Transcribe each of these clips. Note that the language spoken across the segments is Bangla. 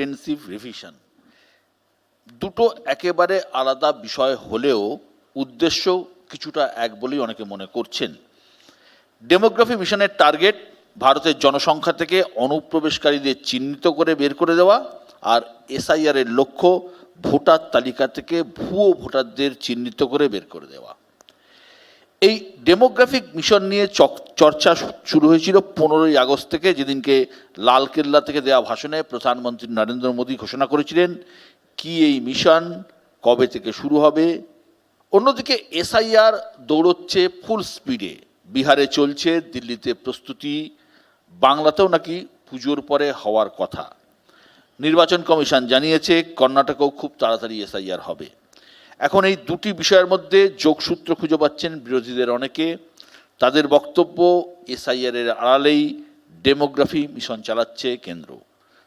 ইন্টেন্সিভ রিভিশন দুটো একেবারে আলাদা বিষয় হলেও উদ্দেশ্য কিছুটা এক বলেই অনেকে মনে করছেন। ডেমোগ্রাফি মিশনের টার্গেট ভারতের জনসংখ্যা থেকে অনুপ্রবেশকারীদের চিহ্নিত করে বের করে দেওয়া আর এসআইআর এর লক্ষ্য ভোটার তালিকা থেকে ভুয়ো ভোটারদের চিহ্নিত করে বের করে দেওয়া। এই ডেমোগ্রাফিক মিশন নিয়ে চর্চা শুরু হয়েছিল পনেরোই আগস্ট থেকে, যেদিনকে লালকেল্লা থেকে দেওয়া ভাষণে প্রধানমন্ত্রী নরেন্দ্র মোদী ঘোষণা করেছিলেন কি এই মিশন কবে থেকে শুরু হবে। অন্যদিকে এসআইআর দৌড়চ্ছে ফুল স্পিডে বিহারে চলছে, দিল্লিতে প্রস্তুতি, বাংলাতেও নাকি পুজোর পরে হওয়ার কথা। নির্বাচন কমিশন জানিয়েছে, কর্ণাটকেও খুব তাড়াতাড়ি এসআইআর হবে। এখন এই দুটি বিষয়ের মধ্যে যোগসূত্র খুঁজে পাচ্ছেন বিরোধীদের অনেকে। তাদের বক্তব্য এসআইআর এর আড়ালেই ডেমোগ্রাফি মিশন চালাচ্ছে কেন্দ্র,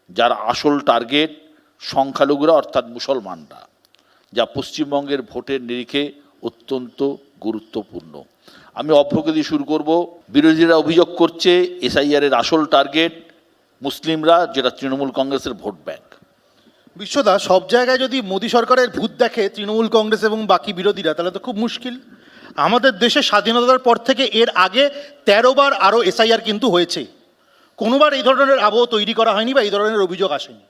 যার আসল টার্গেট সংখ্যালঘুরা অর্থাৎ মুসলমানরা, যা পশ্চিমবঙ্গের ভোটের নিরিখে অত্যন্ত গুরুত্বপূর্ণ। আমি দিয়ে শুরু করব। বিরোধীরা অভিযোগ করছে এসআইআর এর আসল টার্গেট মুসলিমরা, যেটা তৃণমূল কংগ্রেসের ভোট ব্যাংক। বিশ্বদা সব জায়গায় যদি মোদী সরকারের ভূত দেখে তৃণমূল কংগ্রেস এবং বাকি বিরোধীরা তাহলে তো খুব মুশকিল। আমাদের দেশে স্বাধীনতার পর থেকে এর আগে তেরো বার আরও এসআইআর কিন্তু হয়েছে। কোনোবার এই ধরনের আবহ তৈরি করা হয়নি বা এই ধরনের অভিযোগ আসেনি।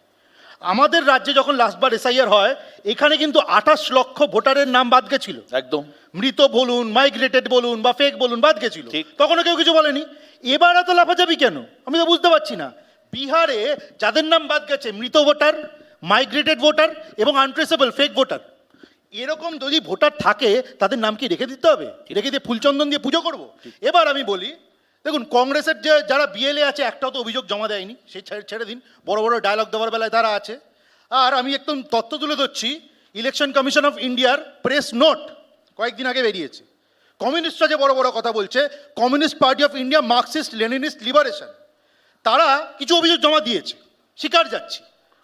আমাদের রাজ্যে যখন লাস্টবার এসআইআর হয় এখানে কিন্তু আঠাশ লক্ষ ভোটারের নাম বাদ গেছিল। একদম। মৃত বলুন মাইগ্রেটেড বলুন বা ফেক বলুন বাদ গেছিল। তখনও কেউ কিছু বলেনি। এবার এত লাফাচাবি কেন? আমি তো বুঝতে পারছি না। বিহারে যাদের নাম বাদ গেছে মৃত ভোটার মাইগ্রেটেড ভোটার এবং আনট্রেসেবল ফেক ভোটার এরকম যদি ভোটার থাকে তাদের নাম কি রেখে দিতে হবে? রেখে দিয়ে ফুলচন্দন দিয়ে পুজো করব? এবার আমি বলি দেখুন কংগ্রেসের যে যারা বিএলএ আছে একটাও তো অভিযোগ জমা দেয়নি সে ছেড়ে- দিন। বড় বড় ডায়লগ দেওয়ার বেলায় তারা আছে। আর আমি একদম তথ্য তুলে ধরছি ইলেকশন কমিশন অফ ইন্ডিয়ার প্রেস নোট কয়েকদিন আগে বেরিয়েছে। কমিউনিস্টরা যে বড় বড় কথা বলছে communist party of India Marxist Leninist liberation তারা কিছু অভিযোগ জমা দিয়েছে। স্বীকার যাচ্ছি।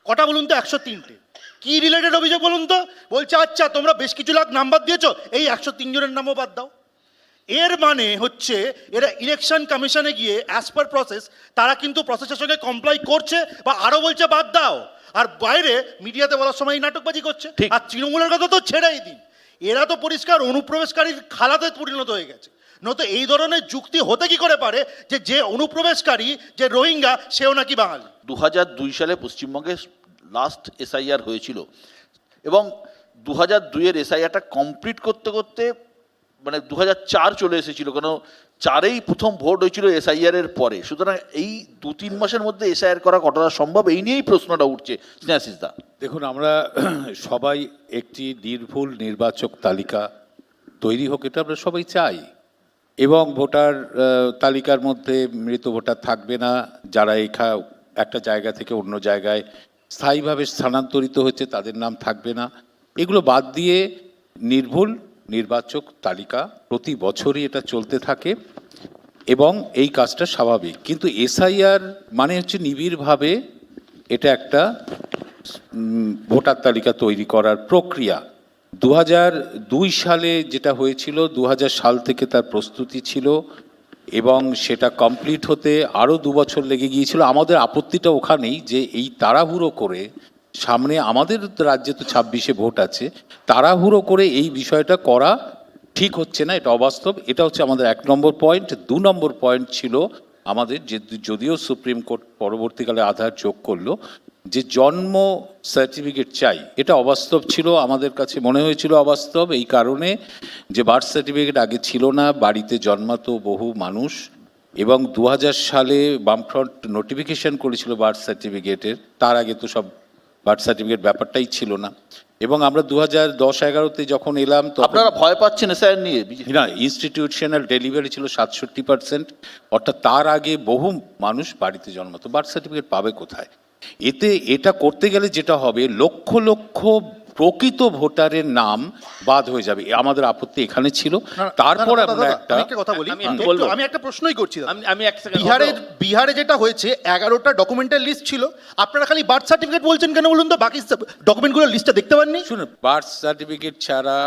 কটা বলুন তো? একশো তিনটে। কি রিলেটেড অভিযোগ বলুন তো? বলছে আচ্ছা তোমরা বেশ কিছু লাখ নাম্বার দিয়েছ এই একশো তিনজনের নামও বাদ দাও। এর মানে হচ্ছে এরা ইলেকশন কমিশনে গিয়ে অ্যাজ পার প্রসেস তারা কিন্তু প্রসেসের সঙ্গে কমপ্লাই করছে বা আরও বলছে বাদ দাও। আর বাইরে মিডিয়াতে বলার সময় এই নাটকবাজি করছে। আর তৃণমূলের কথা তো ছেড়েই দিন। এরা তো পরিষ্কার অনুপ্রবেশকারীর খালাতে পরিণত হয়ে গেছে। নয়তো এই ধরনের যুক্তি হতে কি করে পারে যে যে অনুপ্রবেশকারী যে রোহিঙ্গা সেও নাকি বাঙালি? দু দুই সালে পশ্চিমবঙ্গে লাস্ট এসআইআর হয়েছিল। এবং দু হাজার দুইয়ের এসআইআরটা কমপ্লিট করতে করতে মানে দু চার চলে এসেছিল, কেন চারেই প্রথম ভোট হয়েছিল এসআইআর এর পরে। সুতরাং এই দু তিন মাসের মধ্যে এসআইআর করা কতটা সম্ভব, এই নিয়েই প্রশ্নটা উঠছে স্নেহাশিস দা। দেখুন, আমরা সবাই একটি নির্ভুল নির্বাচক তালিকা তৈরি হোক, এটা আমরা সবাই চাই। এবং ভোটার তালিকার মধ্যে মৃত ভোটার থাকবে না, যারা এখা একটা জায়গা থেকে অন্য জায়গায় স্থায়ীভাবে স্থানান্তরিত হচ্ছে, তাদের নাম থাকবে না। এগুলো বাদ দিয়ে নির্ভুল নির্বাচক তালিকা প্রতি বছরই এটা চলতে থাকে এবং এই কাজটা স্বাভাবিক। কিন্তু এসআইআর মানে হচ্ছে নিবিড়ভাবে এটা একটা ভোটার তালিকা তৈরি করার প্রক্রিয়া। দু দুই সালে যেটা হয়েছিল দু হাজার সাল থেকে তার প্রস্তুতি ছিল এবং সেটা কমপ্লিট হতে আরও দু বছর লেগে গিয়েছিল। আমাদের আপত্তিটা ওখানেই যে এই তাড়াহুড়ো করে সামনে আমাদের রাজ্যে তো ছাব্বিশে ভোট আছে, তাড়াহুড়ো করে এই বিষয়টা করা ঠিক হচ্ছে না, এটা অবাস্তব। এটা হচ্ছে আমাদের এক নম্বর পয়েন্ট দু নম্বর পয়েন্ট ছিল আমাদের যে যদিও সুপ্রিম কোর্ট পরবর্তীকালে আধার যোগ করল যে জন্ম সার্টিফিকেট চাই এটা অবাস্তব ছিল আমাদের কাছে মনে হয়েছিল অবাস্তব এই কারণে যে বার্থ সার্টিফিকেট আগে ছিল না বাড়িতে জন্মাতো বহু মানুষ এবং দু হাজার সালে বামফ্রন্ট নোটিফিকেশন করেছিল বার্থ সার্টিফিকেটের তার আগে তো সব বার্থ সার্টিফিকেট ব্যাপারটাই ছিল না। এবং আমরা দু হাজার দশ এগারোতে যখন এলাম তো আপনারা ভয় পাচ্ছেন স্যার নিয়ে? না ইনস্টিটিউশনাল ডেলিভারি ছিল সাতষট্টি পার্সেন্ট অর্থাৎ তার আগে বহু মানুষ বাড়িতে জন্মাতো। বার্থ সার্টিফিকেট পাবে কোথায়? এতে এটা করতে গেলে যেটা হবে লক্ষ লক্ষ প্রকৃত ভোটারের নাম বাদ হয়ে যাবে। আমাদের আপত্তি এখানে ছিল। তারপর আমরা একটা কথা বলি। আমি একটা প্রশ্নই করছি আমি বিহারের বিহারে যেটা হয়েছে এগারোটা ডকুমেন্টের লিস্ট ছিল। আপনারা খালি বার্থ সার্টিফিকেট বলছেন কেন বলুন তো? বাকি ডকুমেন্টগুলোর লিস্টটা দেখতে পাননি? শুনুন বার্থ সার্টিফিকেট ছাড়া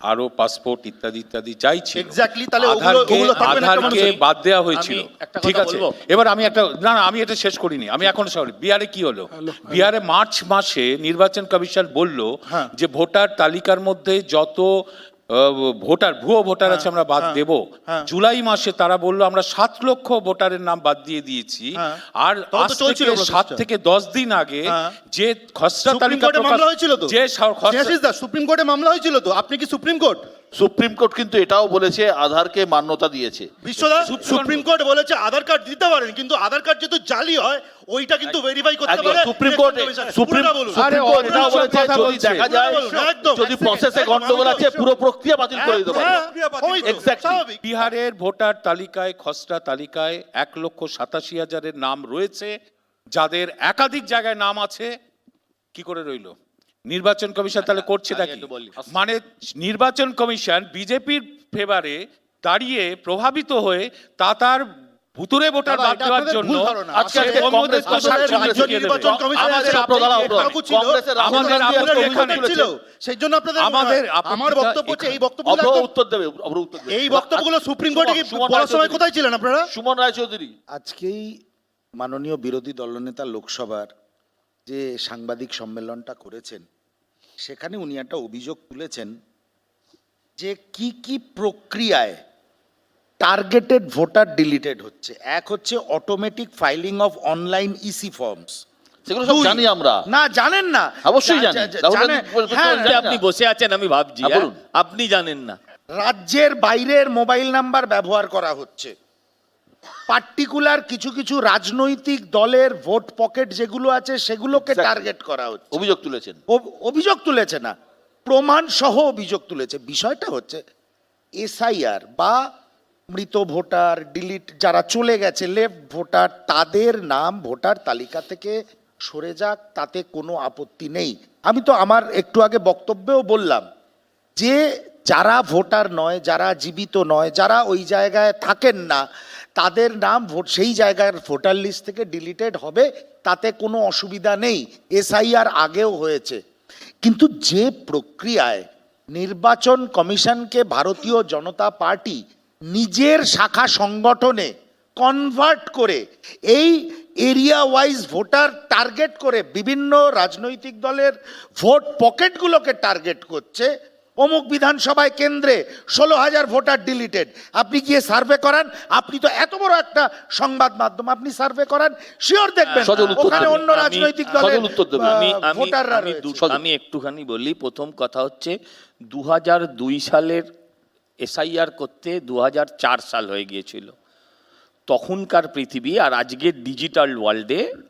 আরও পাসপোর্ট ইত্যাদি ইত্যাদি চাইছে ছিল। Exactly, তাহলে ওগুলো- আধারকে- বাদ দেওয়া হয়েছিল। ঠিক আছে? এবার আমি একটা না না আমি এটা শেষ করিনি। আমি এখন সরি বিহারে কি হলো? বিহারে মার্চ মাসে নির্বাচন কমিশন বলল হ্যাঁ। যে ভোটার তালিকার মধ্যে যত ভোটার ভুয়ো ভোটার আছে আমরা বাদ দেব। হ্যাঁ। জুলাই মাসে তারা বলল আমরা সাত লক্ষ ভোটারের নাম বাদ দিয়ে দিয়েছি। হ্যাঁ। আর সাত থেকে দশ দিন আগে হ্যাঁ। যে খসড়া তালিকা মামলা হয়েছিল তো? যে সুপ্রিম কোর্টে মামলা হয়েছিল তো? আপনি কি সুপ্রিম কোর্ট? সুপ্রিম কোর্ট কিন্তু এটাও বলেছে আধারকে মান্যতা দিয়েছে। বিশ্বদা সুপ্রিম সুপ্রিম কোর্ট বলেছে আধার কার্ড দিতে পারেন কিন্তু আধার কার্ড যেহেতু জালি হয় ওইটা কিন্তু ভেরিফাই করতে পারে। সুপ্রিম কোর্টে সুপ্রিম সুপ্রিম কোর্ট এটাও বলেছে যদি দেখা যায় যদি প্রসেসে গন্ডগোল আছে পুরো প্রক্রিয়া বাতিল করে দিতে পারে হ্যাঁ. স্বাভাবিক। বিহারের ভোটার তালিকায় খসড়া তালিকায় এক লক্ষ সাতাশি হাজারের নাম রয়েছে যাদের একাধিক জায়গায় নাম আছে। কি করে রইল? নির্বাচন কমিশন তাহলে করছেটা আমি কি? একটু বলি। মানে নির্বাচন কমিশন বিজেপির ফেভারে দাঁড়িয়ে প্রভাবিত হয়ে তা তার ভুতুরে ভোটার বাদ দেওয়ার জন্য আজকে কংগ্রেস তো রাজ্য নির্বাচন কমিশনের আমাদের আপনাদের ছিল, কংগ্রেসের আমাদের গান্ধী আপনাদের এখানে ছিল। সেই জন্য আপনাদের আমাদের আমার বক্তব্য হচ্ছে এই অভ্র উত্তর দেবে উত্তর দেবে। এই বক্তব্যগুলো সুপ্রিম কোর্টে কি সুমন বলার সময় কোথায় ছিলেন আপনারা? সুমন রায়চৌধুরী। আজকেই মাননীয় বিরোধী দলনেতা লোকসভার যে সাংবাদিক সম্মেলনটা করেছেন সেখানে উনি একটা অভিযোগ তুলেছেন যে কি কি প্রক্রিয়ায় টার্গেটেড ভোটার ডিলিটেড হচ্ছে। এক হচ্ছে automatic filing of online EC forms সেগুলো সব জানি আমরা। না জানেন না। অবশ্যই জানি। হ্যাঁ। আপনি বসে আছেন আমি ভাবছি হ্যাঁ। আপনি জানেন না। রাজ্যের বাইরের মোবাইল নাম্বার ব্যবহার করা হচ্ছে। পার্টিকুলার কিছু কিছু রাজনৈতিক দলের ভোট পকেট যেগুলো আছে সেগুলোকে টার্গেট করা হচ্ছে। অভিযোগ তুলেছেন। অভিযোগ তুলেছে না। প্রমাণ সহ অভিযোগ তুলেছে। বিষয়টা হচ্ছে এসআইআর বা মৃত ভোটার ডিলিট যারা চলে গেছে লেফট ভোটার, তাদের নাম ভোটার তালিকা থেকে সরে যাক, তাতে কোনো আপত্তি নেই। আমি তো আমার একটু আগে বক্তব্যেও বললাম যে যারা ভোটার নয়, যারা জীবিত নয়, যারা ওই জায়গায় থাকেন না, তাদের নাম ভোট, সেই জায়গার ভোটার লিস্ট থেকে ডিলিটেড হবে, তাতে কোনো অসুবিধা নেই। এসআইআর আগেও হয়েছে। কিন্তু যে প্রক্রিয়ায় নির্বাচন কমিশনকে ভারতীয় জনতা পার্টি নিজের শাখা সংগঠনে কনভার্ট করে এই এরিয়া ওয়াইজ ভোটার টার্গেট করে বিভিন্ন রাজনৈতিক দলের ভোট পকেটগুলোকে টার্গেট করছে। অমুক বিধানসভায় কেন্দ্রে ষোলো হাজার ভোটার ডিলিটেড আপনি গিয়ে সার্ভে করান আপনি তো এত বড় একটা সংবাদ মাধ্যম আপনি সার্ভে করান শিওর দেখবেন ওখানে অন্য রাজনৈতিক দলের ভোটাররা আমি একটুখানি বলি প্রথম কথা হচ্ছে দু দুই সালের এসআইআর করতে দু হাজার চার সাল হয়ে গিয়েছিল। তখনকার পৃথিবী আর আজকের ডিজিটাল ওয়ার্ল্ডে